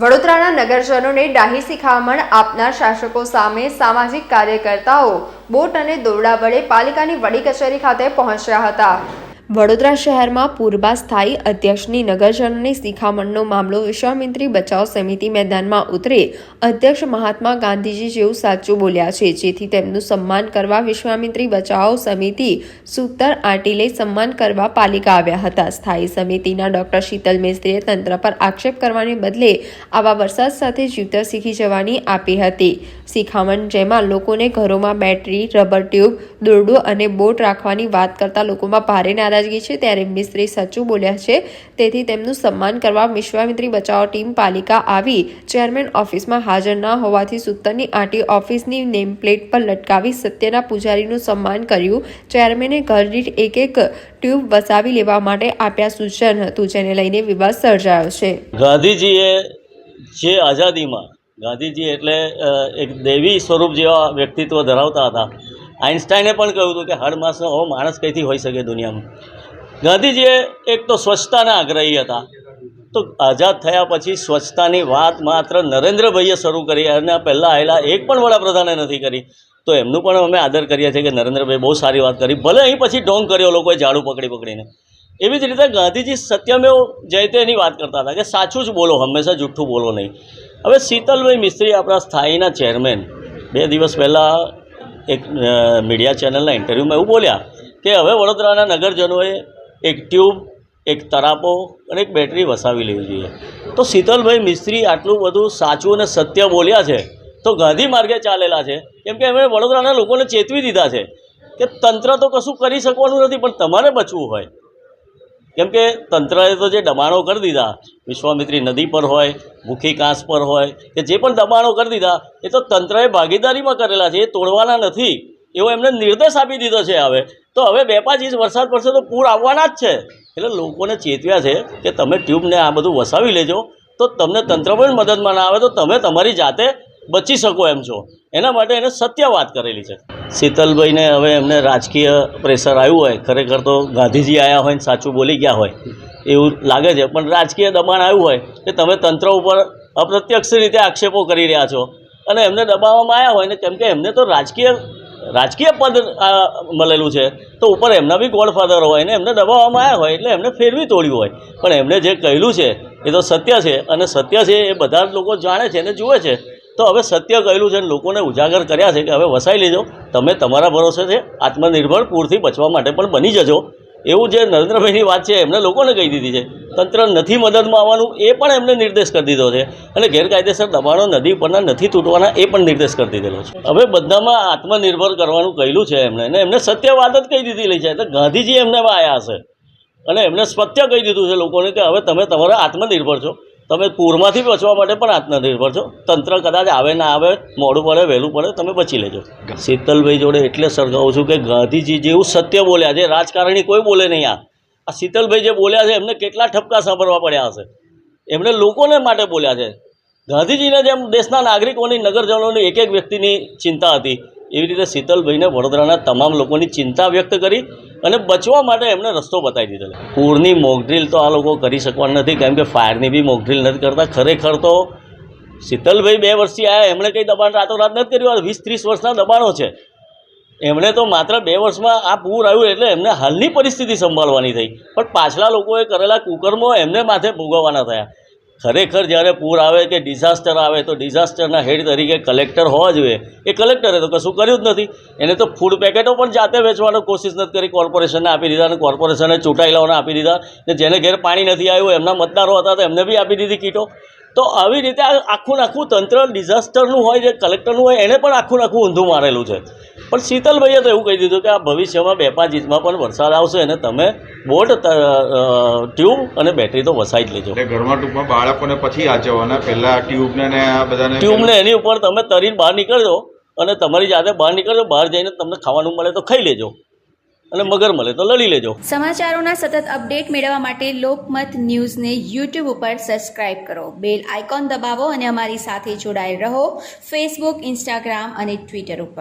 વડોદરાના નગરજનોને ડાહી શિખામણ આપનાર શાસકો સામે સામાજિક કાર્યકર્તાઓ બોટ અને દોરડા વડે પાલિકાની વડી કચેરી ખાતે પહોંચ્યા હતા. વડોદરા શહેરમાં પૂર્વા સ્થાયી અધ્યક્ષની નગરજનોની શિખામણનો મામલો વિશ્વામિત્રી બચાવ સમિતિ મેદાનમાં ઉતરે. અધ્યક્ષ મહાત્મા ગાંધીજી જેવું સાચું બોલ્યા છે. જેથી તેમનું સન્માન કરવા વિશ્વામિત્રી બચાવ સમિતિ સૂતર આટીલે સન્માન કરવા પાલિકા આવ્યા હતા. સ્થાયી સમિતિના ડોક્ટર શીતલ મિસ્ત્રીએ તંત્ર પર આક્ષેપ કરવાને બદલે આવા વરસાદ સાથે જીવતર શીખી જવાની આપી હતી. શિખામણ જેમાં લોકોને ઘરોમાં બેટરી, રબર ટ્યુબ દોરડું અને બોટ રાખવાની વાત કરતા લોકોમાં ભારે નારાજગી છે. ત્યારે મિસ્ત્રી સચુ બોલ્યા છે, તેથી તેમનું સન્માન કરવા વિશ્વામિત્રી બચાવ ટીમ પાલિકા આવી. ચેરમેન ઓફિસમાં હાજર ના હોવાથી સૂતરની આટી ઓફિસની નેમ પ્લેટ પર લટકાવી સત્યના પૂજારીનું સન્માન કર્યું. ચેરમેને ઘર દીઠ એક એક ટ્યુબ વસાવી લેવા માટે આપ્યા સૂચન હતું, જેને લઈને વિવાદ સર્જાયો છે. ગાંધીજીએ જે આઝાદીમાં, ગાંધીજી એટલે એક દેવી સ્વરૂપ જેવા વ્યક્તિત્વ ધરાવતા હતા. આઇન્સ્ટાઈને પણ કહ્યું હતું કે હર માસનો હો, માણસ કઈથી હોઈ શકે દુનિયામાં? ગાંધીજીએ એક તો સ્વચ્છતાના આગ્રહી હતા. તો આઝાદ થયા પછી સ્વચ્છતાની વાત માત્ર નરેન્દ્રભાઈએ શરૂ કરી અને પહેલાં આવેલા એક પણ વડાપ્રધાને નથી કરી. તો એમનું પણ અમે આદર કરીએ છીએ કે નરેન્દ્રભાઈ બહુ સારી વાત કરી. ભલે અહીં પછી ઢોંગ કર્યો, લોકોએ ઝાડુ પકડી પકડીને. એવી જ રીતે ગાંધીજી સત્યમેવ જયતે એની વાત કરતા હતા કે સાચું જ બોલો, હંમેશા જૂઠું બોલો નહીં. હવે શીતલભાઈ મિસ્ત્રી આપણા સ્થાયીના ચેરમેન. બે દિવસ પહેલાં એક મીડિયા ચેનલના ઇન્ટરવ્યૂમાં એવું બોલ્યા કે હવે વડોદરાના નગરજનોએ એક ટ્યુબ એક તરાપો અને એક બેટરી વસાવી લેવી જોઈએ. તો શીતલભાઈ મિસ્ત્રી આટલું બધું સાચું અને સત્ય બોલ્યા છે, તો ગાંધી માર્ગે ચાલેલા છે. કેમ કે એમણે વડોદરાના લોકોને ચેતવી દીધા છે કે તંત્ર તો કશું કરી શકવાનું નથી, પણ તમારે બચવું હોય. કેમ કે તંત્રએ તો જે દબાણો કરી દીધા, વિશ્વામિત્રી નદી પર હોય મુખી કાંસ પર હોય, કે જે પણ દબાણો કરી દીધા, એ તો તંત્રએ ભાગીદારીમાં કરેલા છે, એ તોડવાના નથી. એવો એમને નિર્દેશ આપી દીધો છે હવે. તો હવે બે પાંચ ઇંચ વરસાદ પડશે તો પૂર આવવાના જ છે. એટલે લોકોને ચેતવ્યા છે કે તમે ટ્યુબને આ બધું વસાવી લેજો. તો તમને તંત્ર પણ મદદમાં ના આવે તો તમે તમારી જાતે બચી શકો એમ છો. એના માટે એને સત્ય વાત કરેલી છે. શીતલભાઈને હવે એમને રાજકીય પ્રેશર આવ્યું હોય, ખરેખર તો ગાંધીજી આવ્યા હોય ને સાચું બોલી ગયા હોય, એવું લાગે છે. પણ રાજકીય દબાણ આવ્યું હોય કે તમે તંત્ર ઉપર અપ્રત્યક્ષ રીતે આક્ષેપો કરી રહ્યા છો અને એમને દબાવવામાં આવ્યા હોય ને કેમ કે એમને તો રાજકીય રાજકીય પદ મળેલું છે. તો ઉપર એમના બી ગોડફાધર હોય ને એમને દબાવવામાં આવ્યા હોય એટલે એમને ફેરવી તોડ્યું હોય. પણ એમને જે કહેલું છે એ તો સત્ય છે અને સત્ય છે એ બધા જ લોકો જાણે છે અને જુએ છે. તો હવે સત્ય કહેલું છે લોકોને ઉજાગર કર્યા છે કે હવે વસાઈ લેજો. તમે તમારા ભરોસે છે, આત્મનિર્ભર પૂરથી બચવા માટે પણ બની જજો. એવું જે નરેન્દ્રભાઈની વાત છે, એમને લોકોને કહી દીધી છે. તંત્ર નથી મદદમાં આવવાનું, એ પણ એમને નિર્દેશ કરી દીધો છે. અને ગેરકાયદેસર દબાણો નદી પરના નથી તૂટવાના, એ પણ નિર્દેશ કરી દીધેલો છે. હવે બધામાં આત્મનિર્ભર કરવાનું કહેલું છે એમણે. અને એમને સત્ય વાત જ કહી દીધેલી છે. એટલે ગાંધીજી એમને આવ્યા હશે. અને એમને સત્ય કહી દીધું છે લોકોને કે હવે તમે તમારા આત્મનિર્ભર છો. તમે પૂરમાંથી બચવા માટે પણ આત્મનિર્ભર છો. તંત્ર કદાચ આવે, ના આવે, મોડું પડે, વહેલું પડે, તમે બચી લેજો. શીતલભાઈ જોડે એટલે સરખાવું છું કે ગાંધીજી જેવું સત્ય બોલ્યા છે, રાજકારણી કોઈ બોલે નહીં આ. આ શીતલભાઈ જે બોલ્યા છે, એમને કેટલા ઠપકા સાંભળવા પડ્યા હશે. એમણે લોકોને માટે બોલ્યા છે. ગાંધીજીને જેમ દેશના નાગરિકોની, નગરજનોની એક એક વ્યક્તિની ચિંતા હતી. એવી રીતે શીતલભાઈને વડોદરાના તમામ લોકોની ચિંતા વ્યક્ત કરી અને બચવા માટે એમણે રસ્તો બતાવી દીધેલો. પૂરની મોકડ્રીલ તો આ લોકો કરી શકવાના નથી, કેમ કે ફાયરની બી મોકડ્રીલ નથી કરતા. ખરેખર તો શીતલભાઈ બે વર્ષથી આવ્યા એમણે કંઈ દબાણ રાતોરાત નથી કર્યું. વીસ ત્રીસ વર્ષના દબાણો છે. એમણે તો માત્ર બે વર્ષમાં આ પૂર આવ્યું એટલે એમને હાલની પરિસ્થિતિ સંભાળવાની થઈ. પણ પાછલા લોકોએ કરેલા કુકર્મો એમને માથે ભોગવવાના થયા. ખરેખર જ્યારે પૂર આવે કે ડિઝાસ્ટર આવે તો ડિઝાસ્ટરના હેડ તરીકે કલેક્ટર હોવા જોઈએ. એ કલેક્ટરે તો કશું કર્યું જ નથી. એને તો ફૂડ પેકેટો પણ જાતે વેચવાનો કોશિશ નથી કરી. કોર્પોરેશનને આપી દીધા અને કોર્પોરેશને ચૂંટાયેલાઓને આપી દીધા ને જેને ઘેર પાણી નથી આવ્યું, એમના મતદારો હતા તો એમને બી આપી દીધી કીટો. તો આવી રીતે આ આખું આખું તંત્ર ડિઝાસ્ટરનું હોય જે કલેક્ટરનું હોય એને પણ આખું આખું ઊંધું મારેલું છે. પણ શીતલભાઈએ તો એવું કહી દીધું કે આ ભવિષ્યમાં બે પાંચ ઇંચમાં પણ વરસાદ આવશે અને તમે બોટ ટ્યુબ અને બેટરી તો વસાઈ જ લેજો. ઘરમાં ટૂંકમાં બાળકોને પછી આચવવાના પહેલાં ટ્યુબને આ બધાને ટ્યુબને એની ઉપર તમે તરીને બહાર નીકળજો અને તમારી જાતે બહાર નીકળજો બહાર જઈને તમને ખાવાનું મળે તો ખાઈ લેજો. અને મગર મળે તો લડી લેજો. સમાચારોના સતત અપડેટ મેળવવા માટે લોકમત ન્યૂઝને યુટ્યુબ ઉપર સબસ્ક્રાઇબ કરો. બેલ આઇકોન દબાવો અને અમારી સાથે જોડાયેલ રહો. ફેસબુક ઇન્સ્ટાગ્રામ અને ટ્વિટર ઉપર.